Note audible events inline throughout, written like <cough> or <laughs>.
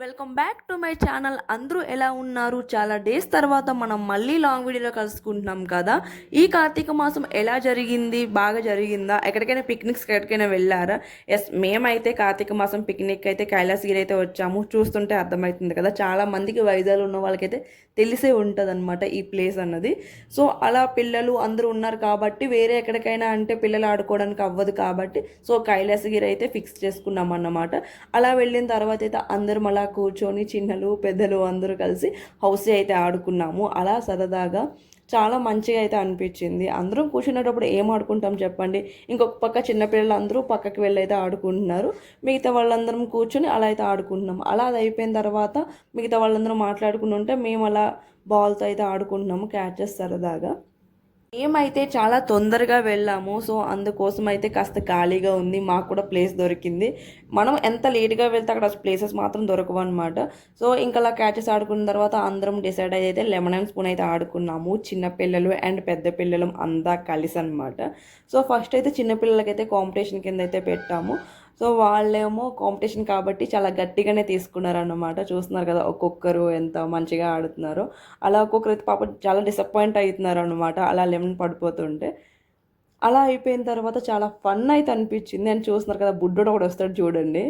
Welcome back to my channel. అందరూ ఎలా ఉన్నారు? చాలా డేస్ తర్వాత మనం మళ్ళీ లాంగ్ వీడియోలో కలుసుకుంటున్నాం కదా. ఈ కార్తీక మాసం ఎలా జరిగింది? బాగా జరిగిందా? ఎక్కడికైనా పిక్నిక్స్ ఎక్కడికైనా వెళ్ళారా? ఎస్ మేమైతే కార్తీక మాసం పిక్నిక్ అయితే కైలాసగిరి అయితే వచ్చాము. చూస్తుంటే అర్థమవుతుంది కదా. చాలా మందికి వైజాగ్ ఉన్న వాళ్ళకైతే తెలిసే ఉంటుంది ఈ ప్లేస్ అన్నది. సో అలా పిల్లలు అందరూ ఉన్నారు కాబట్టి వేరే ఎక్కడికైనా అంటే పిల్లలు ఆడుకోవడానికి అవ్వదు కాబట్టి సో కైలాసగిరి అయితే ఫిక్స్ చేసుకున్నాం అన్నమాట అలా వెళ్ళిన తర్వాత అయితే అందరం అలా కూర్చొని చిన్నలు పెద్దలు అందరూ కలిసి హౌసీ అయితే ఆడుకున్నాము. అలా సరదాగా చాలా మంచిగా అయితే అనిపించింది. అందరం కూర్చునేటప్పుడు ఏం ఆడుకుంటాం చెప్పండి? ఇంకొక పక్క చిన్నపిల్లలు అందరూ పక్కకి వెళ్ళి అయితే ఆడుకుంటున్నారు. మిగతా వాళ్ళందరం కూర్చొని అలా అయితే ఆడుకుంటున్నాం. అలా అది అయిపోయిన తర్వాత మిగతా వాళ్ళందరూ మాట్లాడుకుని ఉంటే మేము అలా బాల్తో అయితే ఆడుకుంటున్నాము క్యాచెస్ సరదాగా. మేమైతే చాలా తొందరగా వెళ్ళాము. సో అందుకోసం అయితే కాస్త ఖాళీగా ఉంది. మాకు కూడా ప్లేస్ దొరికింది. మనం ఎంత లేట్గా వెళ్తే అక్కడ ప్లేసెస్ మాత్రం దొరకవు అనమాట సో ఇంకా అలా క్యాచెస్ ఆడుకున్న తర్వాత అందరం డిసైడ్ అయితే లెమన్ అండ్ స్పూన్ అయితే ఆడుకున్నాము. చిన్నపిల్లలు అండ్ పెద్ద పిల్లలు అంతా కలిసి అనమాట సో ఫస్ట్ అయితే చిన్నపిల్లలకైతే కాంపిటీషన్ కింద అయితే పెట్టాము. సో వాళ్ళేమో కాంపిటీషన్ కాబట్టి చాలా గట్టిగానే తీసుకున్నారు అన్నమాట చూస్తున్నారు కదా ఒక్కొక్కరు ఎంత మంచిగా ఆడుతున్నారో. అలా ఒక్కొక్కరు అయితే పాప చాలా డిసప్పాయింట్ అవుతున్నారు అనమాట అలా లెమన్ పడిపోతుంటే. అలా అయిపోయిన తర్వాత చాలా ఫన్ అయితే అనిపించింది. అని చూస్తున్నారు కదా బుడ్డోడు ఒకటి వస్తాడు చూడండి.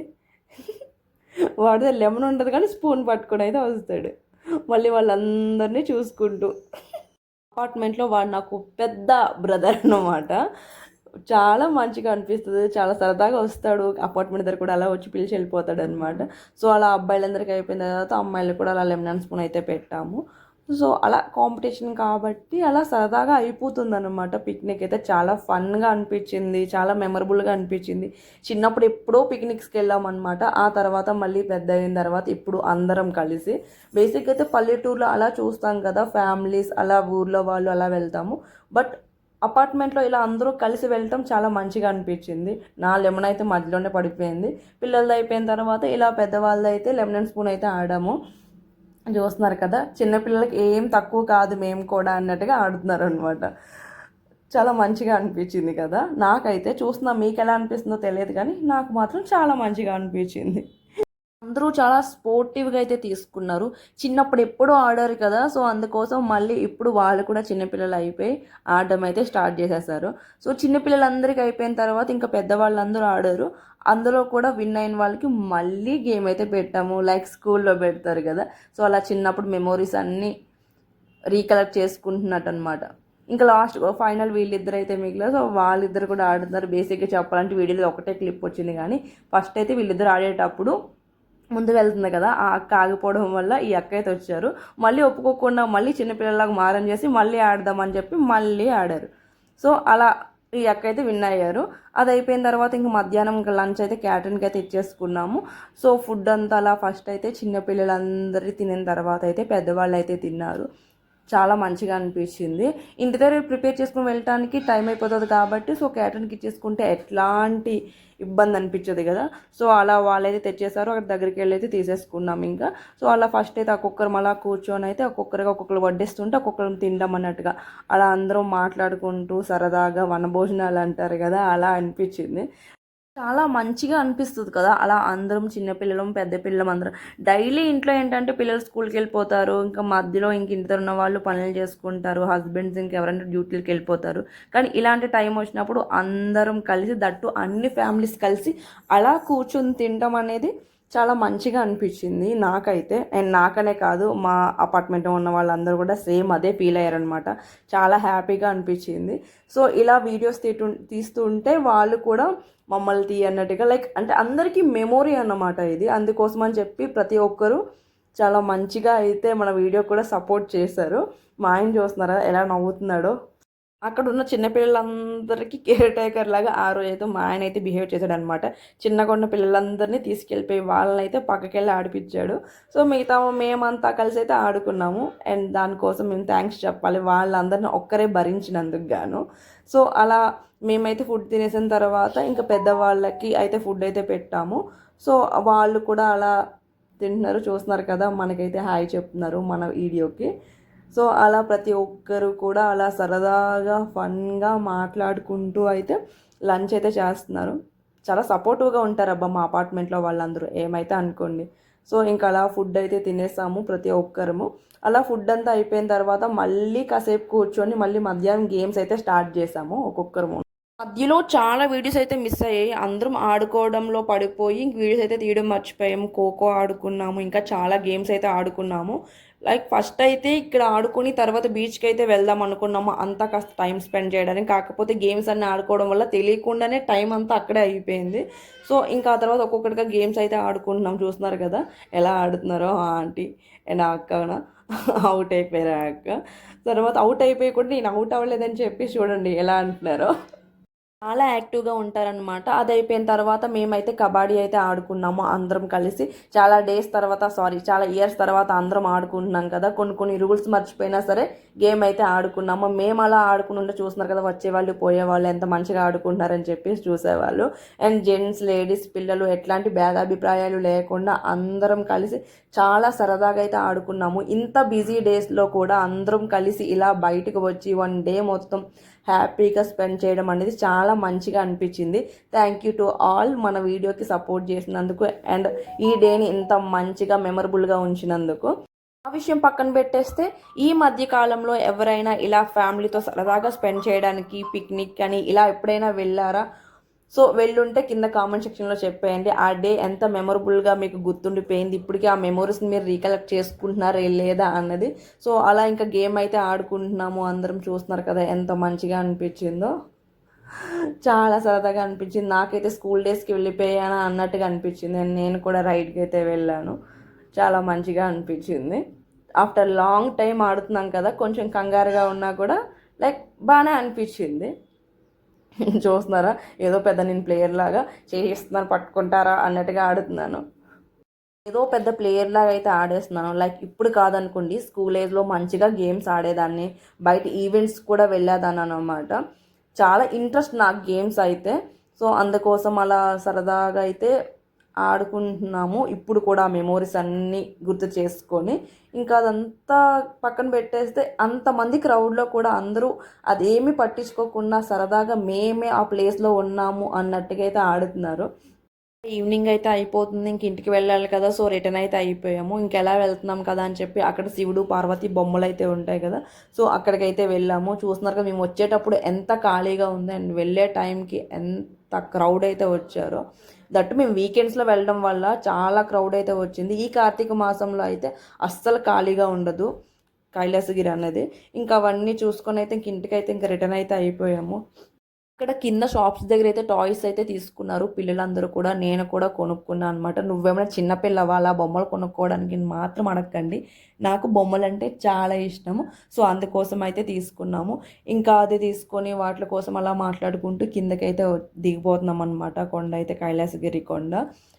వాడితే లెమన్ ఉండదు కానీ స్పూన్ పట్టుకొని అయితే వస్తాడు. మళ్ళీ వాళ్ళందరినీ చూసుకుంటూ. అపార్ట్మెంట్లో వాడు నాకు పెద్ద బ్రదర్ అన్నమాట. చాలా మంచిగా అనిపిస్తుంది. చాలా సరదాగా వస్తాడు. అపార్ట్మెంట్ దగ్గర కూడా అలా వచ్చి పిలిచి వెళ్ళిపోతాడు అనమాట సో అలా అబ్బాయిలందరికీ అయిపోయిన తర్వాత అమ్మాయిలు కూడా అలా లెమన్ స్పూన్ అయితే పెట్టాము. సో అలా కాంపిటీషన్ కాబట్టి అలా సరదాగా అయిపోతుంది అనమాట పిక్నిక్ అయితే చాలా ఫన్గా అనిపించింది. చాలా మెమరబుల్గా అనిపించింది. చిన్నప్పుడు ఎప్పుడో పిక్నిక్స్కి వెళ్ళామన్నమాట. ఆ తర్వాత మళ్ళీ పెద్ద అయిన తర్వాత ఇప్పుడు అందరం కలిసి. బేసిక్ అయితే పల్లెటూరులో అలా చూస్తాం కదా ఫ్యామిలీస్ అలా ఊర్లో వాళ్ళు అలా వెళ్తాము. బట్ అపార్ట్మెంట్లో ఇలా అందరూ కలిసి వెళ్ళటం చాలా మంచిగా అనిపించింది. నా లెమన్ అయితే మధ్యలోనే పడిపోయింది. పిల్లలది అయిపోయిన తర్వాత ఇలా పెద్దవాళ్ళది అయితే లెమన్ అండ్ స్పూన్ అయితే ఆడాము. చూస్తున్నారు కదా చిన్నపిల్లలకి ఏం తక్కువ కాదు మేము కూడా అన్నట్టుగా ఆడుతున్నారు అనమాట చాలా మంచిగా అనిపించింది కదా. నాకైతే చూస్తున్నా మీకు ఎలా అనిపిస్తుందో తెలియదు కానీ నాకు మాత్రం చాలా మంచిగా అనిపించింది. అందరూ చాలా స్పోర్టివ్గా అయితే తీసుకున్నారు. చిన్నప్పుడు ఎప్పుడూ ఆడారు కదా సో అందుకోసం మళ్ళీ ఇప్పుడు వాళ్ళు కూడా చిన్నపిల్లలు అయిపోయి ఆడడం అయితే స్టార్ట్ చేసేసారు. సో చిన్నపిల్లలందరికీ అయిపోయిన తర్వాత ఇంకా పెద్దవాళ్ళందరూ ఆడారు. అందులో కూడా విన్ అయిన వాళ్ళకి మళ్ళీ గేమ్ అయితే పెట్టాము. లైక్ స్కూల్లో పెడతారు కదా సో అలా చిన్నప్పుడు మెమోరీస్ అన్నీ రీకలెక్ట్ చేసుకుంటున్నట్టు అనమాట ఇంకా లాస్ట్ ఫైనల్ వీళ్ళిద్దరు అయితే మిగిలిన సో వాళ్ళిద్దరు కూడా ఆడుతున్నారు. బేసిక్గా చెప్పాలంటే వీడియోలో ఒకటే క్లిప్ వచ్చింది కానీ ఫస్ట్ అయితే వీళ్ళిద్దరు ఆడేటప్పుడు ముందు వెళ్తుంది కదా ఆ అక్క ఆగిపోవడం వల్ల ఈ అక్క అయితే వచ్చారు. మళ్ళీ ఒప్పుకోకుండా మళ్ళీ చిన్నపిల్లలకు మారం చేసి మళ్ళీ ఆడదామని చెప్పి మళ్ళీ ఆడారు. సో అలా ఈ అక్క అయితే విన్ అయ్యారు. అది అయిపోయిన తర్వాత ఇంక మధ్యాహ్నం ఇంకా లంచ్ అయితే క్యాటరింగ్ అయితే ఇచ్చేసుకున్నాము. సో ఫుడ్ అంతా అలా ఫస్ట్ అయితే చిన్నపిల్లలందరి తినిన తర్వాత అయితే పెద్దవాళ్ళు అయితే తిన్నారు. చాలా మంచిగా అనిపించింది. ఇంటి దగ్గర ప్రిపేర్ చేసుకుని వెళ్ళటానికి టైం అయిపోతుంది కాబట్టి సో క్యాటరింగ్కి ఇచ్చేసుకుంటే ఎట్లాంటి ఇబ్బంది అనిపించదు కదా. సో అలా వాళ్ళైతే తెచ్చేసారు అక్కడ దగ్గరికి వెళ్ళి అయితే తీసేసుకున్నాం ఇంకా. సో అలా ఫస్ట్ అయితే ఒక్కొక్కరు మళ్ళీ కూర్చొని అయితే ఒక్కొక్కరిగా ఒక్కొక్కరు వడ్డిస్తుంటే ఒక్కొక్కరు తింటాం అన్నట్టుగా. అలా అందరం మాట్లాడుకుంటూ సరదాగా వనభోజనాలు అంటారు కదా అలా అనిపించింది. చాలా మంచిగా అనిపిస్తుంది కదా. అలా అందరం చిన్నపిల్లలం పెద్ద పిల్లలం అందరం. డైలీ ఇంట్లో ఏంటంటే పిల్లలు స్కూల్కి వెళ్ళిపోతారు. ఇంకా మధ్యలో ఇంక ఇంటి ఉన్న వాళ్ళు పనులు చేసుకుంటారు. హస్బెండ్స్ ఇంకెవరైనా డ్యూటీలకు వెళ్ళిపోతారు. కానీ ఇలాంటి టైం వచ్చినప్పుడు అందరం కలిసి దట్టు అన్ని ఫ్యామిలీస్ కలిసి అలా కూర్చొని తినడం అనేది చాలా మంచిగా అనిపించింది నాకైతే. అండ్ నాకనే కాదు మా అపార్ట్మెంట్లో ఉన్న వాళ్ళందరూ కూడా సేమ్ అదే ఫీల్ అయ్యారనమాట చాలా హ్యాపీగా అనిపించింది. సో ఇలా వీడియోస్ తీటు తీస్తుంటే వాళ్ళు కూడా మమ్మల్ని తీయన్నట్టుగా లైక్ అంటే అందరికీ మెమోరీ అన్నమాట ఇది. అందుకోసం అని చెప్పి ప్రతి ఒక్కరూ చాలా మంచిగా అయితే మన వీడియో కూడా సపోర్ట్ చేశారు. మా ఆయన చూస్తున్నారా ఎలా నవ్వుతున్నాడో. అక్కడ ఉన్న చిన్నపిల్లలందరికీ కేర్ టేకర్ లాగా ఆ రోజు అయితే మా ఆయన అయితే బిహేవ్ చేశాడు అనమాట చిన్నగా ఉన్న పిల్లలందరినీ తీసుకెళ్ళిపోయి వాళ్ళని అయితే పక్కకెళ్ళి ఆడిపించాడు సో మిగతా మేమంతా కలిసి అయితే ఆడుకున్నాము. అండ్ దానికోసం మేము థ్యాంక్స్ చెప్పాలి. వాళ్ళందరినీ ఒక్కరే భరించినందుకు గాను. సో అలా మేమైతే ఫుడ్ తినేసిన తర్వాత ఇంకా పెద్దవాళ్ళకి అయితే ఫుడ్ అయితే పెట్టాము. సో వాళ్ళు కూడా అలా తింటున్నారు. చూస్తున్నారు కదా మనకైతే హాయ్ చెప్తున్నారు మన వీడియోకి. సో అలా ప్రతి ఒక్కరు కూడా అలా సరదాగా ఫన్గా మాట్లాడుకుంటూ అయితే లంచ్ అయితే చేస్తున్నారు. చాలా సపోర్టివ్గా ఉంటారు అబ్బా మా అపార్ట్మెంట్లో వాళ్ళందరూ. ఏమైతే అనుకోండి. సో ఇంకా అలా ఫుడ్ అయితే తినేసాము ప్రతి ఒక్కరము. అలా ఫుడ్ అంతా అయిపోయిన తర్వాత మళ్ళీ కాసేపు కూర్చొని మళ్ళీ మధ్యాహ్నం గేమ్స్ అయితే స్టార్ట్ చేసాము ఒక్కొక్కరము మధ్యలో చాలా వీడియోస్ అయితే మిస్ అయ్యాయి. అందరం ఆడుకోవడంలో పడిపోయి ఇంక వీడియోస్ అయితే తీయడం మర్చిపోయాము ఖోఖో ఆడుకున్నాము ఇంకా చాలా గేమ్స్ అయితే ఆడుకున్నాము. లైక్ ఫస్ట్ అయితే ఇక్కడ ఆడుకుని తర్వాత బీచ్కి అయితే వెళ్దాం అనుకున్నాము. అంతా కాస్త టైం స్పెండ్ చేయడానికి కాకపోతే గేమ్స్ అన్నీ ఆడుకోవడం వల్ల తెలియకుండానే టైం అంతా అక్కడే అయిపోయింది. సో ఇంకా ఆ తర్వాత ఒక్కొక్కటిగా గేమ్స్ అయితే ఆడుకుంటున్నాం. చూస్తున్నారు కదా ఎలా ఆడుతున్నారో ఆ ఆంటీ అండ్ అక్కన అవుట్ అయిపోయారు అక్క. తర్వాత అవుట్ అయిపోయి కూడా నేను అవుట్ అవ్వలేదని చెప్పి చూడండి ఎలా అంటున్నారో. చాలా యాక్టివ్గా ఉంటారనమాట అది అయిపోయిన తర్వాత మేమైతే కబడ్డీ అయితే ఆడుకున్నాము అందరం కలిసి. చాలా డేస్ తర్వాత సారీ చాలా ఇయర్స్ తర్వాత అందరం ఆడుకుంటున్నాం కదా. కొన్ని కొన్ని రూల్స్ మర్చిపోయినా సరే గేమ్ అయితే ఆడుకున్నాము. మేము అలా ఆడుకుంటుంటే చూస్తున్నారు కదా వచ్చేవాళ్ళు పోయేవాళ్ళు ఎంత మంచిగా ఆడుకుంటున్నారని చెప్పేసి చూసేవాళ్ళు. అండ్ జెంట్స్ లేడీస్ పిల్లలు ఎట్లాంటి భేదాభిప్రాయాలు లేకుండా అందరం కలిసి చాలా సరదాగా అయితే ఆడుకున్నాము. ఇంత బిజీ డేస్లో కూడా అందరం కలిసి ఇలా బయటకు వచ్చి వన్ డే మొత్తం హ్యాపీగా స్పెండ్ చేయడం అనేది చాలా మంచిగా అనిపించింది. థ్యాంక్ యూ టు ఆల్ మన వీడియోకి సపోర్ట్ చేసినందుకు అండ్ ఈ డేని ఇంత మంచిగా మెమరబుల్గా ఉంచినందుకు. ఆ విషయం పక్కన పెట్టేస్తే ఈ మధ్య కాలంలో ఎవరైనా ఇలా ఫ్యామిలీతో సరదాగా స్పెండ్ చేయడానికి పిక్నిక్ అని ఇలా ఎప్పుడైనా వెళ్ళారా? సో వెళ్ళుంటే కింద కామెంట్ సెక్షన్లో చెప్పేయండి. ఆ డే ఎంత మెమొరబుల్గా మీకు గుర్తుండిపోయింది. ఇప్పటికీ ఆ మెమొరీస్ని మీరు రీకలెక్ట్ చేసుకుంటున్నారా లేదా అన్నది. సో అలా ఇంకా గేమ్ అయితే ఆడుకుంటున్నాము. అందరం చూస్తున్నారు కదా ఎంత మంచిగా అనిపించిందో. చాలా సరదాగా అనిపించింది. నాకైతే స్కూల్ డేస్కి వెళ్ళిపోయానా అన్నట్టుగా అనిపించింది. అండ్ నేను కూడా రైడ్కి అయితే వెళ్ళాను. చాలా మంచిగా అనిపించింది. ఆఫ్టర్ లాంగ్ టైం ఆడుతున్నాం కదా కొంచెం కంగారుగా ఉన్నా కూడా లైక్ బాగానే అనిపించింది. <laughs> చూస్తున్నారా? ఏదో పెద్ద నేను ప్లేయర్ లాగా చేయిస్తున్నాను పట్టుకుంటారా అన్నట్టుగా ఆడుతున్నాను. ఏదో పెద్ద ప్లేయర్ లాగా అయితే ఆడేస్తున్నాను. లైక్ ఇప్పుడు కాదనుకోండి స్కూల్ ఏజ్లో మంచిగా గేమ్స్ ఆడేదాన్ని. బయట ఈవెంట్స్ కూడా వెళ్ళేదాన్ని అనమాట చాలా ఇంట్రెస్ట్ నాకు గేమ్స్ అయితే. సో అందుకోసం అలా సరదాగా అయితే ఆడుకుంటున్నాము. ఇప్పుడు కూడా మెమోరీస్ అన్నీ గుర్తు చేసుకొని ఇంకా అదంతా పక్కన పెట్టేస్తే అంతమంది క్రౌడ్లో కూడా అందరూ అదేమి పట్టించుకోకుండా సరదాగా మేమే ఆ ప్లేస్లో ఉన్నాము అన్నట్టుగా అయితే ఆడుతున్నారు. ఈవినింగ్ అయితే అయిపోతుంది. ఇంక ఇంటికి వెళ్ళాలి కదా సో రిటర్న్ అయితే అయిపోయాము. ఇంకెలా వెళ్తున్నాం కదా అని చెప్పి అక్కడ శివుడు పార్వతి బొమ్మలు అయితే ఉంటాయి కదా సో అక్కడికైతే వెళ్ళాము. చూస్తున్నారు కదా మేము వచ్చేటప్పుడు ఎంత ఖాళీగా ఉంది అండ్ వెళ్ళే టైంకి ఎంత క్రౌడ్ అయితే వచ్చారో. దట్టు మేము వీకెండ్స్లో వెళ్ళడం వల్ల చాలా క్రౌడ్ అయితే వచ్చింది. ఈ కార్తీక మాసంలో అయితే అస్సలు ఖాళీగా ఉండదు కైలాసగిరి అనేది ఇంకా అవన్నీ చూసుకొని అయితే ఇంక అయితే ఇంకా రిటర్న్ అయితే అయిపోయాము. ఇక్కడ కింద షాప్స్ దగ్గర అయితే టాయ్స్ అయితే తీసుకున్నారు. పిల్లలందరూ కూడా నేను కూడా కొనుక్కున్నాను అనమాట నువ్వేమైనా చిన్నపిల్లవా అలా బొమ్మలు కొనుక్కోవడానికి మాత్రం అడగండి నాకు బొమ్మలు అంటే చాలా ఇష్టము. సో అందుకోసం అయితే తీసుకున్నాము. ఇంకా అది తీసుకొని వాటి కోసం అలా మాట్లాడుకుంటూ కిందకైతే దిగిపోతున్నాం అనమాట కొండ అయితే కైలాసగిరి కొండ.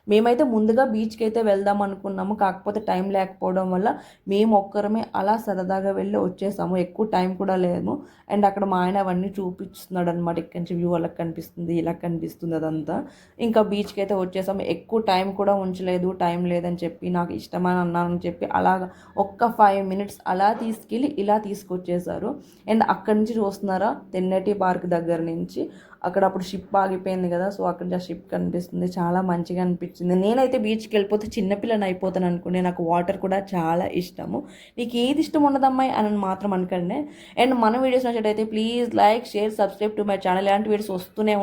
మేమైతే ముందుగా బీచ్కి అయితే వెళ్దాం అనుకున్నాము. కాకపోతే టైం లేకపోవడం వల్ల మేము ఒక్కరమే అలా సరదాగా వెళ్ళి వచ్చేసాము. ఎక్కువ టైం కూడా లేదు. అండ్ అక్కడ మా ఆయన అవన్నీ చూపిస్తున్నాడు అనమాట ఇక్కడి నుంచి వ్యూ అలా కనిపిస్తుంది ఇలా కనిపిస్తుంది అదంతా. ఇంకా బీచ్కి అయితే వచ్చేసాము. ఎక్కువ టైం కూడా ఉంచలేదు. టైం లేదని చెప్పి నాకు ఇష్టమని అన్నానని చెప్పి అలాగా ఒక్క ఫైవ్ మినిట్స్ అలా తీసుకెళ్ళి ఇలా తీసుకొచ్చేసారు. అండ్ అక్కడి నుంచి చూస్తున్నారా? తెన్నటి పార్క్ దగ్గర నుంచి. అక్కడ అప్పుడు షిప్ ఆగిపోయింది కదా సో అక్కడ షిప్ కనిపిస్తుంది. చాలా మంచిగా అనిపించింది. నేనైతే బీచ్కి వెళ్ళిపోతే చిన్నపిల్లని అయిపోతాను అనుకునే నాకు వాటర్ కూడా చాలా ఇష్టము. నీకు ఏది ఇష్టం ఉండదమ్మాయి అని మాత్రం అనుకండి. అండ్ మన వీడియోస్ నచ్చినట్టయితే please like share subscribe to my channel ఇలాంటి వీడియోస్ వస్తూనే